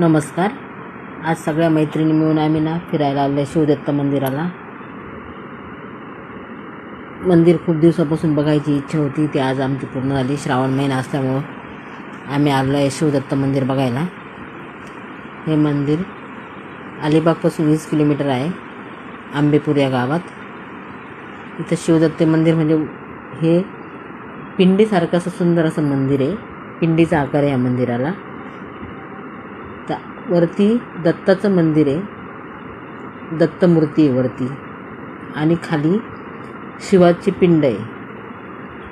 नमस्कार. आज सगळ्या मैत्रिणी मिळून आम्ही ना फिरायला आलो आहे शिवदत्त मंदिराला. मंदिर खूप दिवसापासून बघायची इच्छा होती ती आज आमची पूर्ण झाली. श्रावण महिना असल्यामुळं आम्ही आलो आहे शिवदत्त मंदिर बघायला. हे मंदिर अलिबागपासून वीस किलोमीटर आहे आंबेपूर या गावात. इथं शिवदत्त मंदिर म्हणजे हे पिंडीसारखं असं सुंदर असं मंदिर आहे. पिंडीचा आकार आहे या मंदिराला. वरती दत्ताचं मंदिर आहे. दत्तमूर्ती आहे वरती. आणि खाली शिवाची पिंड आहे.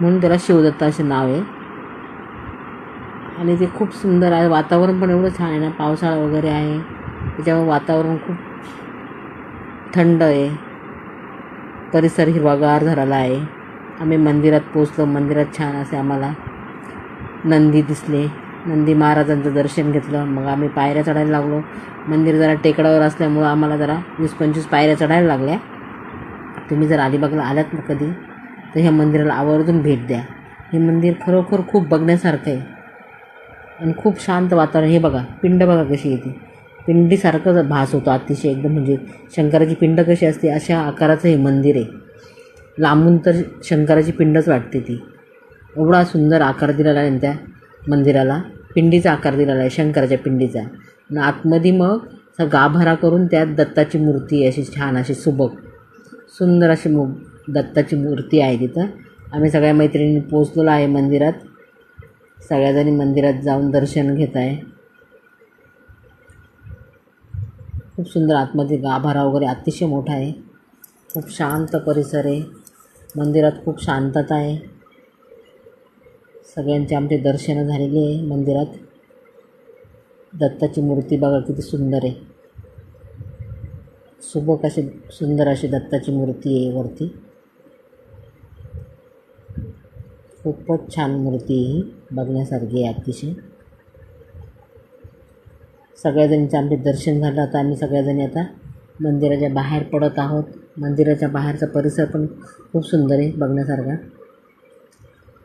म्हणून त्याला शिवदत्ता असे नाव आहे. आणि ते खूप सुंदर आहे. वातावरण पण एवढं छान आहे ना. पावसाळा वगैरे आहे. त्याच्यामुळे वातावरण खूप थंड आहे. परिसर हिरवागार झालेला आहे. आम्ही मंदिरात पोचलो मंदिरात छान असे आम्हाला नंदी दिसले. नंदी महाराजांचं दर्शन घेतलं. मग आम्ही पायऱ्या चढायला लागलो. मंदिर जरा टेकडावर असल्यामुळं आम्हाला जरा वीस पंचवीस पायऱ्या चढायला लागल्या. तुम्ही जर अलिबागला आलात ना कधी तर ह्या मंदिराला आवर्जून भेट द्या. हे मंदिर खरोखर खूप बघण्यासारखं आहे. आणि खूप शांत वातावरण. हे बघा पिंड बघा कशी येते. पिंडीसारखं भास होतो अतिशय एकदम म्हणजे शंकराची पिंड कशी असते अशा आकाराचं हे मंदिर आहे. लांबून तर शंकराची पिंडच वाटते ती. एवढा सुंदर आकार दिलेला आहे ना त्या मंदिराला. पिंडीचा आकार दिलेला आहे शंकराच्या पिंडीचा. आणि आतमध्ये मग असा गाभारा करून त्यात दत्ताची मूर्ती अशी छान अशी सुबक सुंदर अशी मु दत्ताची मूर्ती आहे तिथं. आम्ही सगळ्या मैत्रिणी पोचलेलो आहे मंदिरात. सगळ्याजणी मंदिरात जाऊन दर्शन घेत आहे. खूप सुंदर आतमध्ये गाभारा वगैरे अतिशय मोठा आहे. खूप शांत परिसर आहे. मंदिरात खूप शांतता आहे. सगळ्यांचे आमचे दर्शनं झालेली आहे मंदिरात. दत्ताची मूर्ती बघा किती सुंदर आहे. सुबक अशी सुंदर अशी दत्ताची मूर्ती आहे वरती. खूपच छान मूर्ती आहे ही बघण्यासारखी आहे अतिशय. सगळ्याजणीचं आमचे दर्शन झालं आता आम्ही सगळ्याजणी आता मंदिराच्या बाहेर पडत आहोत. मंदिराच्या बाहेरचा परिसर पण खूप सुंदर आहे बघण्यासारखा.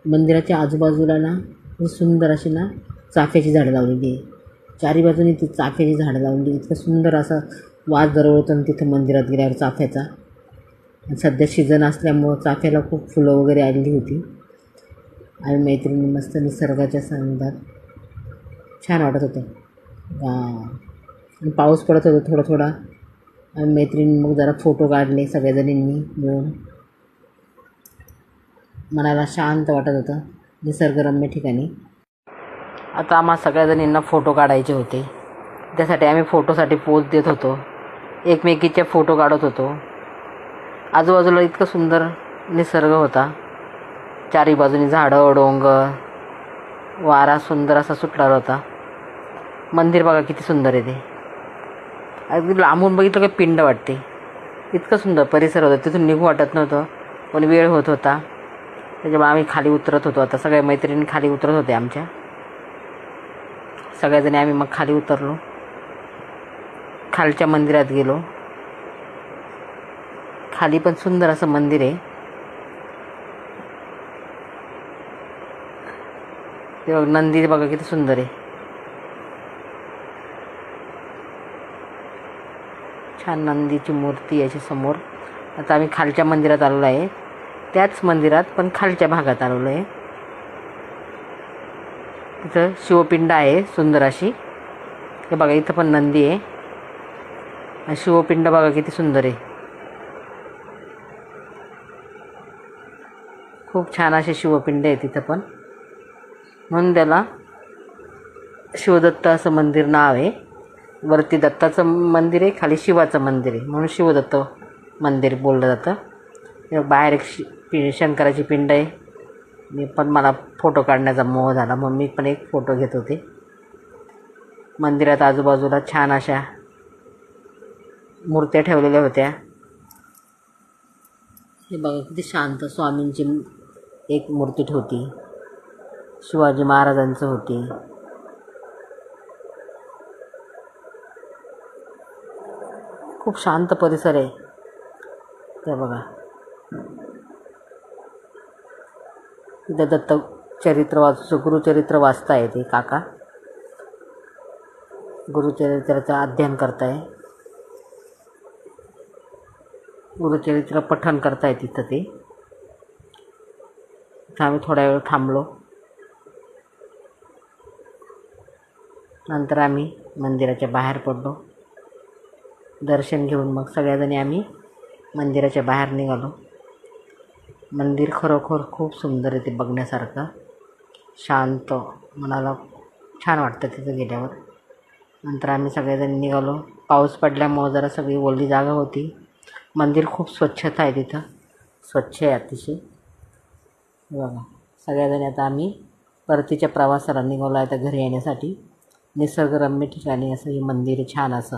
मंदिराच्या आजूबाजूला ना सुंदर अशी ना चाफ्याची झाडं लावलेली आहे. चारी बाजूनी ती चाफ्याची झाडं लावली इतकं सुंदर असा वास दरवळतो ना तिथं मंदिरात गेल्यावर चाफ्याचा. आणि सध्या सीझन असल्यामुळं चाफ्याला खूप फुलं वगैरे आलेली होती. आणि मैत्रिणी मस्त निसर्गाच्या संधात छान वाटत होतं. आणि पाऊस पडत होता थोडा थोडा. आणि मैत्रिणी मग जरा फोटो काढले सगळ्याजणींनी मिळून. मनाला शांत वाटत होतं निसर्गरम्य ठिकाणी. आता आम्हा सगळ्याजणींना फोटो काढायचे होते. त्यासाठी आम्ही फोटोसाठी पोज देत होतो. एकमेकीचे फोटो काढत होतो. आजूबाजूला इतकं सुंदर निसर्ग होता. चारी बाजूनी झाडं डोंगर वारा सुंदर असा सुटला होता. मंदिर बघा किती सुंदर आहे ते. अगदी लांबून बघितलं की पिंड वाटते. इतकं सुंदर परिसर होता. तिथून निघू वाटत नव्हतं पण वेळ होत होता. त्याच्यामुळे आम्ही खाली उतरत होतो. आता सगळ्या मैत्रिणी खाली उतरत होते आमच्या. सगळ्याजणी आम्ही मग खाली उतरलो. खालच्या मंदिरात गेलो. खाली पण सुंदर असं मंदिर आहे. ते बघ नंदी बघा किती सुंदर आहे. छान नंदीची मूर्ती याच्या समोर. आता आम्ही खालच्या मंदिरात आलेलो आहे. त्याच मंदिरात पण खालच्या भागात आलेलो आहे तिथं शिवपिंड आहे सुंदर अशी हे बघा इथं पण नंदी आहे. शिवपिंड बघा किती सुंदर आहे. खूप छान असे शिवपिंड आहे तिथं पण. म्हणून त्याला शिवदत्त असं मंदिर नाव आहे. वरती दत्ताचं मंदिर आहे खाली शिवाचं मंदिर आहे. म्हणून शिवदत्त मंदिर बोललं जातं. बाहेर एक शि पि शंकराची पिंड आहे. मी पण मला फोटो काढण्याचा मोह झाला मग मी पण एक फोटो घेत होते. मंदिरात आजूबाजूला छान अशा मूर्त्या ठेवलेल्या होत्या. हे बघा किती शांत स्वामींची एक मूर्ती ठेवती. शिवाजी महाराजांचं होती. खूप शांत परिसर आहे. ते बघा. तिथं दत्त चरित्र वाच गुरुचरित्र वाचता येते काका. गुरुचरित्राचं अध्ययन करताय. गुरुचरित्र पठण करताय तिथं ते. आम्ही थोडा वेळ थांबलो. नंतर आम्ही मंदिराच्या बाहेर पडलो. दर्शन घेऊन मग सगळ्याजणी आम्ही मंदिराच्या बाहेर निघालो. मंदिर खरोखर खूप सुंदर आहे ते बघण्यासारखं. शांत मनाला छान वाटतं तिथं गेल्यावर. नंतर आम्ही सगळेजण निघालो. पाऊस पडल्यामुळं जरा सगळी ओली जागा होती. मंदिर खूप स्वच्छता आहे तिथं. स्वच्छ आहे अतिशय. बघा सगळ्याजणी आता आम्ही परतीच्या प्रवासाला निघालो आहे आता घरी येण्यासाठी. निसर्गरम्य ठिकाणी असं हे मंदिर आहे छान असं.